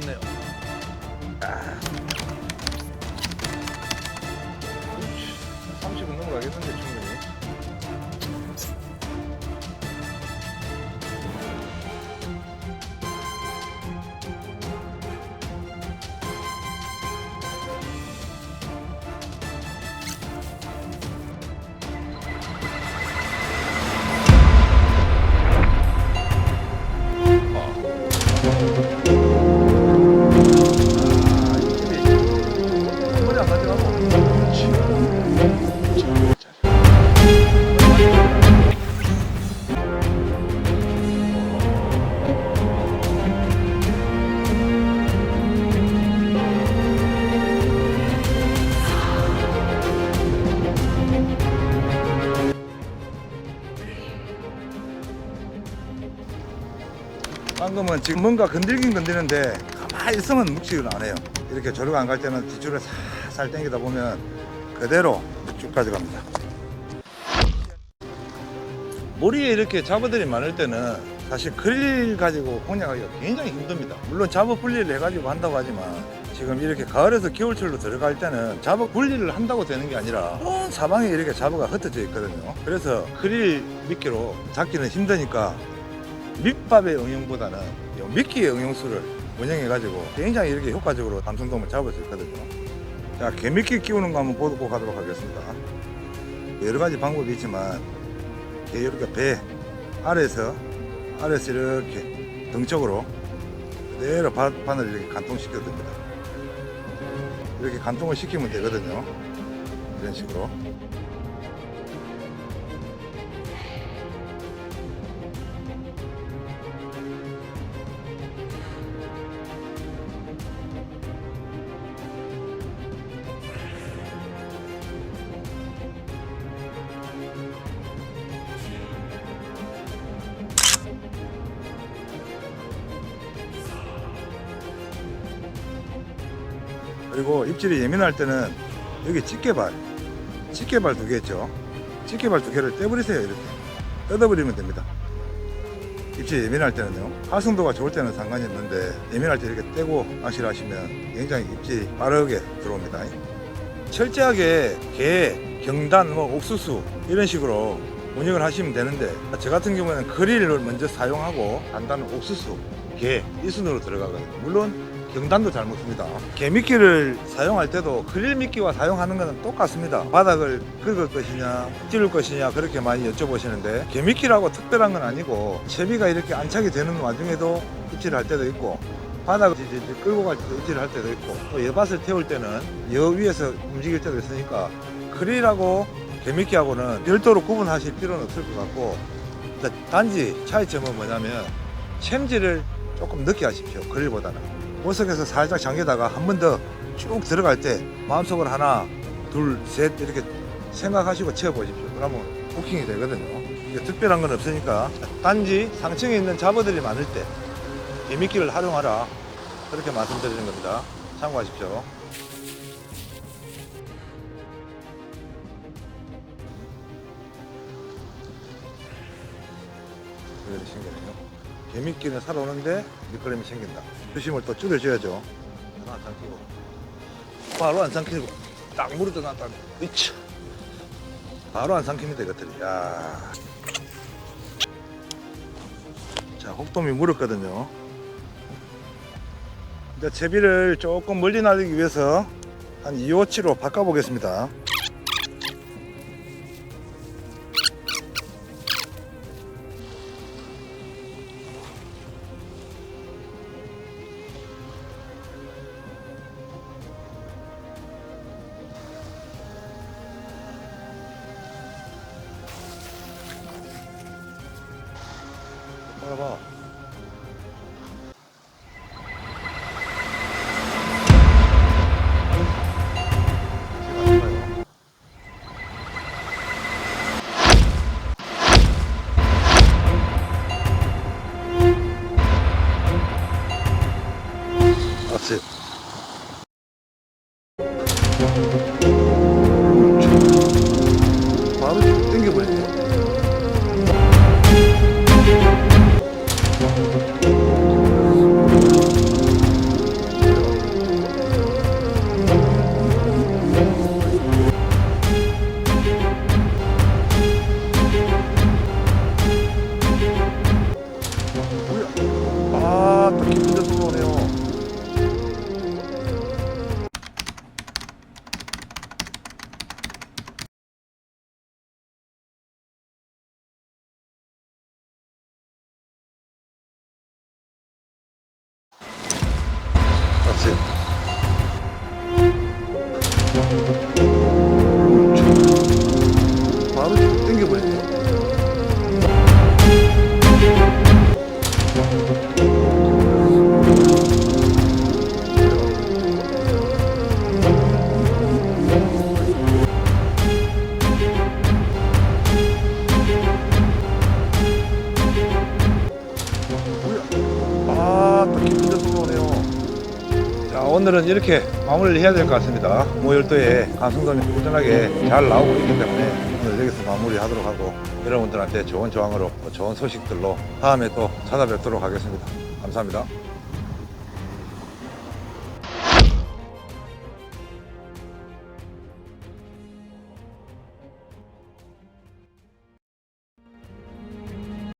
왔네요. 방금은 지금 뭔가 건들긴 건드는데 가만히 있으면 묵직을 안 해요. 이렇게 조류가 안 갈 때는 뒷줄을 살살 당기다 보면 그대로 쭉 가져갑니다. 머리에 이렇게 잡어들이 많을 때는 사실 크릴 가지고 공략하기가 굉장히 힘듭니다. 물론 잡어 분리를 해가지고 한다고 하지만 지금 이렇게 가을에서 겨울철로 들어갈 때는 잡어 분리를 한다고 되는 게 아니라 온 사방에 이렇게 잡어가 흩어져 있거든요. 그래서 크릴 미끼로 잡기는 힘드니까 밑밥의 응용보다는 이 미끼의 응용수를 운영해가지고 굉장히 이렇게 효과적으로 감성돔을 잡을 수 있거든요. 자, 개미끼 끼우는 거 한번 보고 가도록 하겠습니다. 여러 가지 방법이 있지만 개 이렇게 배 아래에서 아래에서 이렇게 등 쪽으로 그대로 바, 바늘을 이렇게 간통시켜도 됩니다. 이렇게 간통을 시키면 되거든요. 이런 식으로. 그리고 입질이 예민할 때는 여기 집게발, 집게발 두 개 있죠. 집게발 두 개를 떼버리세요. 이렇게 뜯어버리면 됩니다. 입질이 예민할 때는요. 활성도가 좋을 때는 상관이 없는데 예민할 때 이렇게 떼고 낚시를 하시면 굉장히 입질이 빠르게 들어옵니다. 철저하게 게, 경단, 뭐 옥수수 이런 식으로 운영을 하시면 되는데 저 같은 경우에는 그릴을 먼저 사용하고 단단한 옥수수, 게 이 순으로 들어가거든요. 물론 경단도 잘 먹습니다. 개미끼를 사용할 때도 그릴 미끼와 사용하는 것은 똑같습니다. 바닥을 긁을 것이냐, 찌를 것이냐 그렇게 많이 여쭤보시는데 개미끼라고 특별한 건 아니고 채비가 이렇게 안착이 되는 와중에도 입질을 할 때도 있고 바닥을 이제 끌고 갈 때도 입질을 할 때도 있고 또 여밭을 태울 때는 여 위에서 움직일 때도 있으니까 그릴하고 개미끼하고는 별도로 구분하실 필요는 없을 것 같고 단지 차이점은 뭐냐면 챔질을 조금 늦게 하십시오. 그릴보다는. 보석에서 살짝 잠기다가 한 번 더 쭉 들어갈 때 마음속으로 하나, 둘, 셋 이렇게 생각하시고 채워보십시오. 그러면 부킹이 되거든요. 이게 특별한 건 없으니까 단지 상층에 있는 잡어들이 많을 때 개미끼를 활용하라. 그렇게 말씀드리는 겁니다. 참고하십시오. 신기하네요. 개미끼는 살아오는데 미끄럼이 생긴다. 조심을 또 줄여줘야죠. 하나 안 삼키고. 바로 안 삼키고. 딱 무릎도 놨다. 으차. 바로 안 삼킵니다, 이것들이. 야. 자, 혹돔이 물었거든요. 이제 제비를 조금 멀리 날리기 위해서 한 2호치로 바꿔보겠습니다. やば熱い。 아, 또 김민재 들어오네요. 그렇지. 자, 오늘은 이렇게 마무리를 해야 될 것 같습니다. 모열도에 가승점이 꾸준하게 잘 나오고 있기 때문에 오늘 여기서 마무리하도록 하고 여러분들한테 좋은 조항으로 좋은 소식들로 다음에 또 찾아뵙도록 하겠습니다. 감사합니다.